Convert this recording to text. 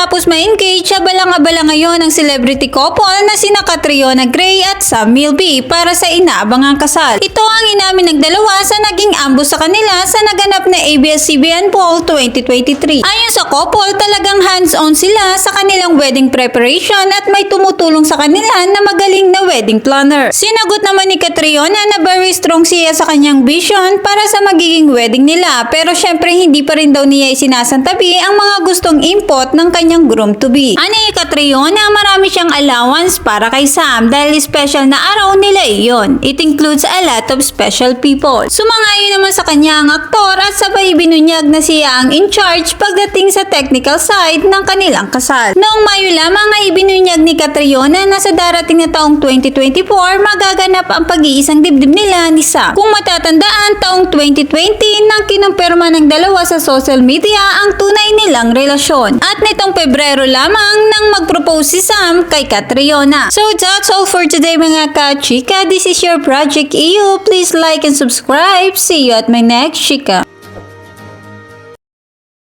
Matapos ma-engage, abalang-abala ngayon ang celebrity couple na sina Catriona Gray at Sam Milby para sa inaabangang kasal. Ito ang inamin ng dalawa sa naging ambush sa kanila sa naganap na ABS-CBN Ball 2023. Ayon sa couple, talagang hands-on sila sa kanilang wedding preparation at may tumutulong sa kanila na magaling na wedding planner. Sinagot naman ni Catriona na very strong siya sa kanyang vision para sa magiging wedding nila pero syempre hindi pa rin daw niya isinasantabi ang mga gustong input ng kanyang groom-to-be. Ano ni Catriona, marami siyang allowance para kay Sam dahil special na araw nila iyon. It includes a lot of special people. Sumangayon naman sa kanya ang aktor at sabay binunyag na siya ang in charge pagdating sa technical side ng kanilang kasal. Noong Mayo lamang ay ibinunyag ni Catriona na sa darating na taong 2024 magaganap ang pag-iisang dibdib nila ni Sam. Kung matatandaan, taong 2020 nang kinumpirma ng dalawa sa social media ang tunay nilang relasyon. At nitong Pebrero lamang nang mag-propose si Sam kay Catriona. So that's all for today mga ka-chika. This is your Project EU. Please like and subscribe. See you at my next chika.